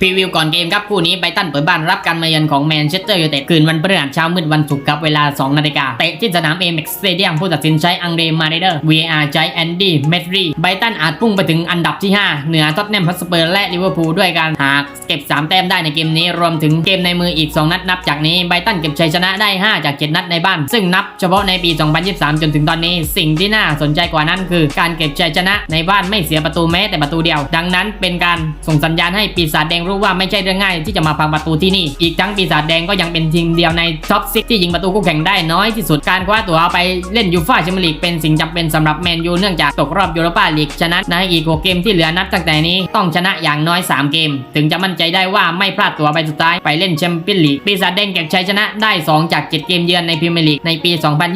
พรีวิวก่อนเกมครับคู่นี้ไบตันเปิดบ้านรับการมาเยือนของแมนเชสเตอร์ยูไนเต็ดคืนวันพฤหัสเช้ามืดวันศุกร์ครับเวลา 2 นาฬิกาเตะที่สนามเอเม็กซ์สเตเดียมผู้ตัดสินใช้อังเดรมาเรเดอร์ VAR ใช้แอนดี้เมทรีไบตันอาจพุ่งไปถึงอันดับที่ 5 เหนือท็อตแนมฮอตสเปอร์และลิเวอร์พูลด้วยการหากเก็บ 3 แต้มได้ในเกมนี้รวมถึงเกมในมืออีก 2 นัดนับจากนี้ไบตันเก็บชัยชนะได้ 5 จาก 7 นัดในบ้าน ซึ่งนับเฉพาะในปี 2023 จนถึงตอนนี้ สิ่งที่น่าสนใจกว่านั้นคือ การเก็บชัยชนะในบ้านไม่เสียประตูแม้แต่ประตูเดียว ดังนั้นเป็นการส่งสัญญาณให้ปีศาจแดงรู้ว่าไม่ใช่เรื่องง่ายที่จะมาพังประตูที่นี่ อีกทั้งปีศาจแดงก็ยังเป็นทีมเดียวในท็อปซิกที่ยิงประตูคู่แข่งได้น้อยที่สุดการคว้าตัวไปเล่นยูฟ่าแชมเปี้ยนลีกเป็นสิ่งจำเป็นสำหรับแมนยูเนื่องจากตกรอบยูโรปาลีกฉะนั้นในอีกหกเกมที่เหลือนับตั้งแต่นี้ต้องชนะอย่างน้อย 3 เกม ถึงจะมั่นใจได้ว่าไม่พลาดตัวไปสุดท้ายไปเล่นแชมเปี้ยนลีกปีศาจแดงเก็บชัยชนะได้ 2 จาก 7 เกมเยือนในพรีเมียร์ลีกในปี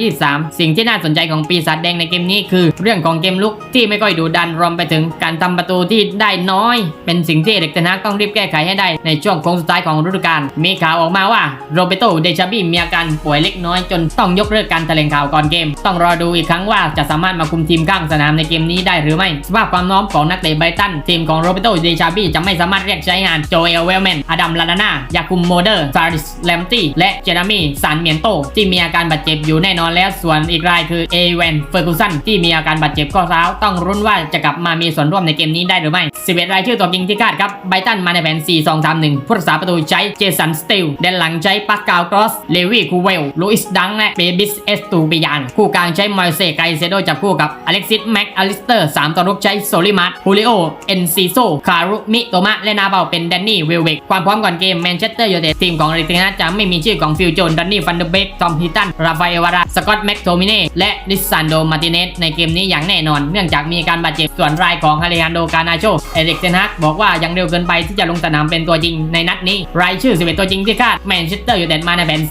2023 สิ่งที่น่าสนใจของปีศาจแดงในเกมนี้คือเรื่องของเกมลุกที่ไม่ค่อยดุดันรวมไปถึงการทำประตูที่ได้น้อย เป็นสิ่งที่เด็กตนักต้องรีบแก้ไขให้ได้ในช่วงโค้งสุดท้ายของฤดูกาลมีข่าวออกมาว่าโรเบโตเดชาบีมีอาการป่วยเล็กน้อยจนต้องยกเลิกการแถลงข่าวก่อนเกม ต้องรอดูอีกครั้งว่าจะสามารถมาคุมทีมข้างสนามในเกมนี้ได้หรือไม่สภาพความพร้อมของนักเตะไบตันทีมของโรเบโตเดชาบีจะไม่สามารถเรียกใช้งานโจเอลเวลแมนอดัมลาดาน่ายาคุมโมเดอร์ฟาริสแลมตี้และเจนามีซานเมียนโต ที่มีอาการบาดเจ็บอยู่แน่นอนแล้วส่วนอีกรายคือเอเวนเฟอร์กูสันที่มีอาการบาดเจ็บข้อเท้าต้องรุ้นว่าจะกลับมามีส่วนร่วมในเกมนี้ได้หรือไม่11รายชื่อตัวจริงที่คาดครับไบตันมาในแผน4-2-3-1 ผู้รักษาประตูใช้เจสันสติลแดนหลังใช้ปักกาวกรอส เลวี่คูเวลลูอิสดังและเบบิสเอสตูปิยาน คู่กลางใช้มอยเซไกเซโดจับคู่กับอเล็กซิสแม็กอลิสเตอร์สามตัวรุกใช้โซลิมัสฮูลิโอ เอนซิโซ คารุมิโตมะ และนาเบาเป็นแดนนี่เวลเวกความพร้อมก่อนเกมแมนเชสเตอร์ยูไนเต็ดทีมของเรตินาจะไม่มีชื่อของฟิลโจนดันนี่ฟันเดอร์เบกทอมฮิตันราฟาเอลวาราสกอตแม็กโทมิเน่และลิซานโดมาติเนสในเกมนี้อย่างแน่นอน เนื่องจากมีการบาดเจ็บส่วนรายของฮาริฮันโดกานาโชเอริกเทนฮักบอกว่ายังเร็วเกินไปที่จะลงสนามเป็นตัวจริงในนัดนี้ รายชื่อ 11 ตัวจริงที่คาดแมนเชสเตอร์อยู่เต็ดมาในแผน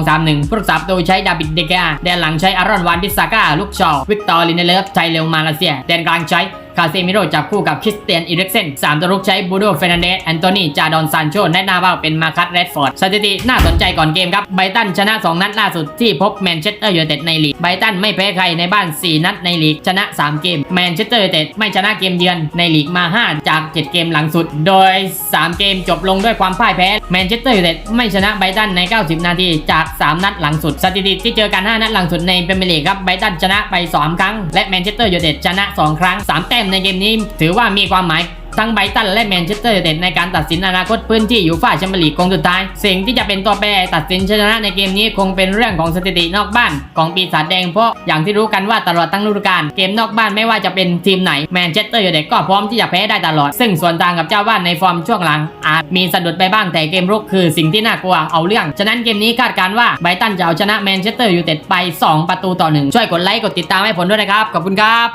4-2-3-1ผู้รักษาประตูใช้ดาบิดเดกาแดนหลังใช้อารอนวานบิสซาก้าลูกชอวิกตอร์ลินเนเลฟใช้เลวมาเลเซียแดนกลางใช้คาเซมิโรจับคู่กับคริสเตียนอิเล็กเซนสามตัวรุกใช้บูโดเฟรนันเดสแอนโตนีจาดอนซานโชและนาเบาเป็นมาคัตเรดฟอร์ดสถิติน่าสนใจก่อนเกมครับไบรตันชนะ 2 นัดล่าสุดที่พบแมนเชสเตอร์ยูไนเต็ดในลีกไบรตันไม่แพ้ใครในบ้าน 4 นัดในลีกชนะ 3 เกมแมนเชสเตอร์ยูไนเต็ดไม่ชนะเกมเยือนในลีกมา 5 จาก 7 เกมหลังสุด โดย 3 เกมจบลงด้วยความพ่ายแพ้แมนเชสเตอร์ยูไนเต็ดไม่ชนะไบรตันใน 90 นาทีจาก 3 นัดหลังสุดสถิติที่เจอกัน 5 นัดหลังสุดในพรีเมียร์ลีกครับไบรตันชนะไป 2 ครั้ง และแมนเชสเตอร์ยูไนเต็ดชนะ 2 ครั้ง 3 แต้มในเกมนี้ถือว่ามีความหมายทั้งไบตันและแมนเชสเตอร์ยูไนเต็ดในการตัดสินอนาคตพื้นที่อยูฟ่าแชมเปี้ยนลีกคงสุดท้าย สิ่งที่จะเป็นตัวแปรตัดสินชนะในเกมนี้คงเป็นเรื่องของสถิตินอกบ้านของปีศาจแดงเพราะอย่างที่รู้กันว่าตลอดทั้งฤดูกาลเกมนอกบ้านไม่ว่าจะเป็นทีมไหนแมนเชสเตอร์ยูไนเต็ดก็พร้อมที่จะแพ้ได้ตลอด ซึ่งส่วนต่างกับเจ้าบ้านในฟอร์มช่วงหลัง อาจมีสะดุดไปบ้างแต่เกมรุกคือสิ่งที่น่ากลัวเอาเรื่อง ฉะนั้นเกมนี้คาดการณ์ว่าไบตันจะเอาชนะแมนเชสเตอร์ยูไนเต็ดไป 2 ประตูต่อหนึ่งช่วยกดไลค์กดติดตามให้ผลด้วยนะครับขอบคุณครับ